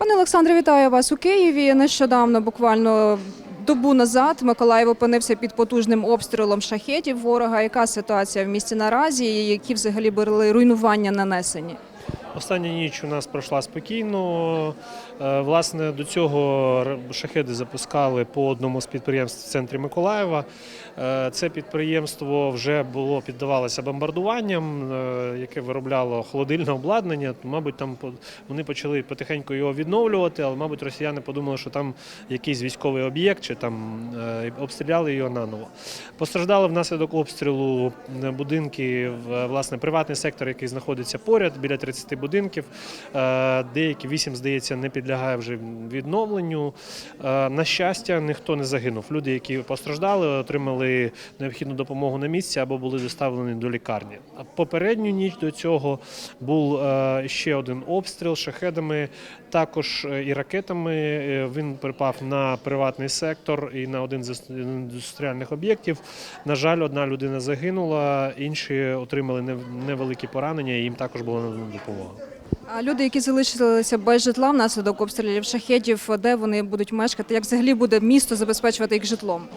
Пане Олександре, вітаю вас у Києві. Нещодавно, буквально добу назад, Миколаїв опинився під потужним обстрілом шахетів ворога. Яка ситуація в місті наразі? Які взагалі були руйнування нанесені? Остання ніч у нас пройшла спокійно. Е, Власне, до цього шахеди запускали по одному з підприємств в центрі Миколаєва. Е, Це підприємство вже було піддавалося бомбардуванням, е, яке виробляло холодильне обладнання. Мабуть, там вони почали потихеньку його відновлювати, але, мабуть, росіяни подумали, що там якийсь військовий об'єкт чи там обстріляли його наново. Постраждали внаслідок обстрілу будинки, власне, приватний сектор, який знаходиться поряд, біля 30 будинків. Е, Деякі вісім, здається, не підлягає вже відновленню. Е, На щастя, ніхто не загинув. Люди, які постраждали, отримали необхідну допомогу на місці або були доставлені до лікарні. Попередню ніч до цього був е, ще один обстріл шахедами, також і ракетами. Він припав на приватний сектор і на один з індустріальних об'єктів. На жаль, одна людина загинула, інші отримали невеликі поранення, і їм також була надана допомога. А люди, які залишилися без житла внаслідок обстрілів шахетів, де вони будуть мешкати? Як взагалі буде місто забезпечувати їх житлом?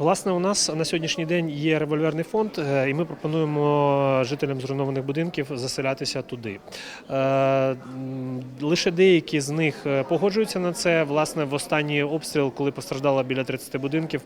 Власне, у нас на сьогоднішній день є револьверний фонд, е, і ми пропонуємо жителям зруйнованих будинків заселятися туди. Е, Лише деякі з них е, погоджуються на це. Власне, в останній обстріл, коли постраждало біля 30 будинків,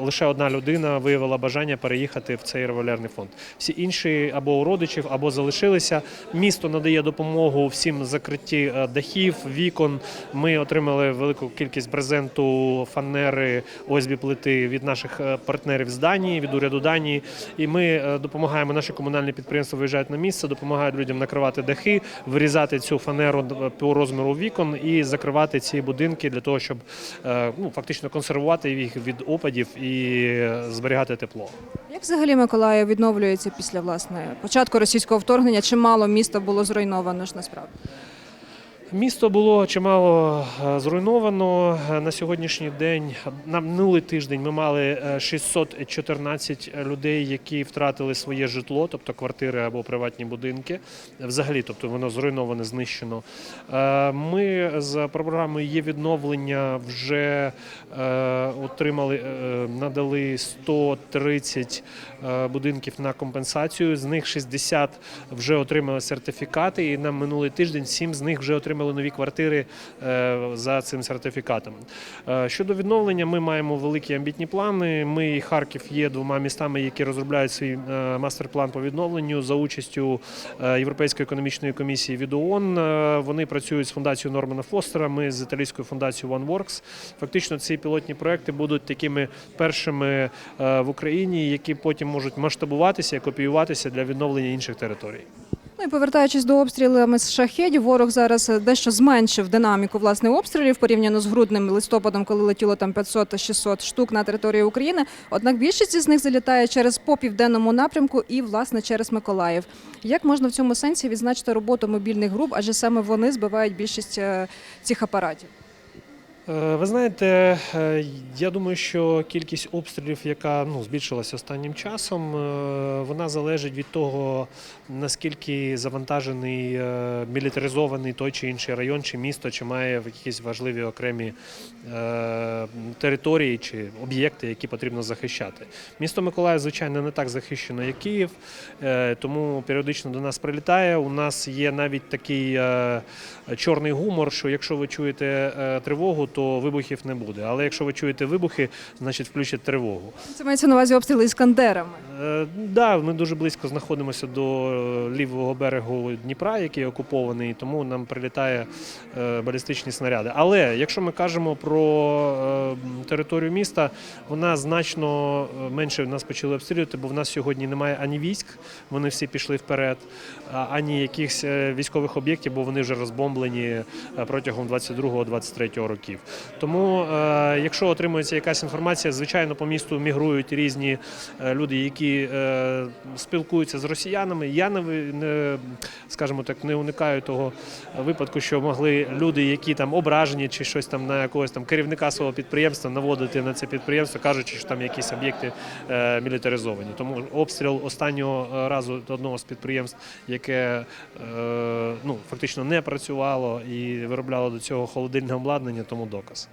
лише одна людина виявила бажання переїхати в цей револьверний фонд. Всі інші або у родичів, або залишилися. Місто надає допомогу всім закритті дахів, вікон. Ми отримали велику кількість брезенту, фанери, ОСБ плити від наших е, партнерів з Данії, від уряду Данії. І ми е, допомагаємо. Наші комунальні підприємства виїжджають на місце, допомагають людям накривати дахи, вирізати цю фанеру по розміру вікон і закривати ці будинки для того, щоб е, ну фактично консервувати їх від опадів і е, зберігати тепло. Як взагалі Миколаїв відновлюється після власне початку російського вторгнення? Чимало міста було зруйновано ж насправді? Місто було чимало е, зруйновано Е, на сьогоднішній день. На минулий тиждень ми мали е, 614 людей, які втратили своє житло, тобто квартири або приватні будинки. Взагалі, тобто воно зруйноване, знищено. Е, Ми з програмою є відновлення вже е, отримали, е, надали 130 е, будинків на компенсацію. З них 60 вже отримали сертифікати, і на минулий тиждень 7 з них вже отримали нові квартири е, за цим сертифікатом. Е, Щодо відновлення, ми маємо великі амбітні плани. Ми і Харків є двома містами, які розробляють свій е, мастер-план по відновленню за участю Європейської економічної комісії від ООН. Вони працюють з фундацією Нормана Фостера. Ми з італійською фундацією OneWorks. Фактично, ці пілотні проекти будуть такими першими в Україні, які потім можуть масштабуватися і копіюватися для відновлення інших територій. Ну і повертаючись до обстрілами з шахедів, ворог зараз дещо зменшив динаміку власне обстрілів порівняно з грудним листопадом, коли летіло там 500-600 штук на території України. Однак більшість із них залітає через по південному напрямку і власне через Миколаїв. Як можна в цьому сенсі відзначити роботу мобільних груп, адже саме вони збивають більшість е, цих апаратів? Е, Ви знаєте, е, я думаю, що кількість обстрілів, яка ну, збільшилася останнім часом, е, вона залежить від того, наскільки завантажений, мілітаризований той чи інший район, чи місто, чи має якісь важливі окремі території чи об'єкти, які потрібно захищати. Місто Миколаїв, звичайно, не так захищено, як Київ, тому періодично до нас прилітає. У нас є навіть такий чорний гумор, що якщо ви чуєте тривогу, то вибухів не буде. Але якщо ви чуєте вибухи, значить включать тривогу. Це мається на увазі обстріли іскандерами. Е, Да, ми дуже близько знаходимося до е, лівого берегу Дніпра, який окупований, тому нам прилітає е, балістичні снаряди. Але якщо ми кажемо про е, територію міста, вона значно менше нас почали обстрілювати, бо в нас сьогодні немає ані військ, вони всі пішли вперед, ані якихось військових об'єктів, бо вони вже розбомблені протягом 22-23 років. Тому, е, якщо отримується якась інформація, звичайно, по місту мігрують різні е, люди, які е, спілкуються з росіянами. Я не, скажімо так, не уникаю того випадку, що могли люди, які там ображені чи щось там на якогось там керівника свого підприємства наводити на це підприємство, кажучи, що там якісь об'єкти мілітаризовані. Тому обстріл останнього разу одного з підприємств, яке ну фактично не працювало і виробляло до цього холодильне обладнання, тому доказ.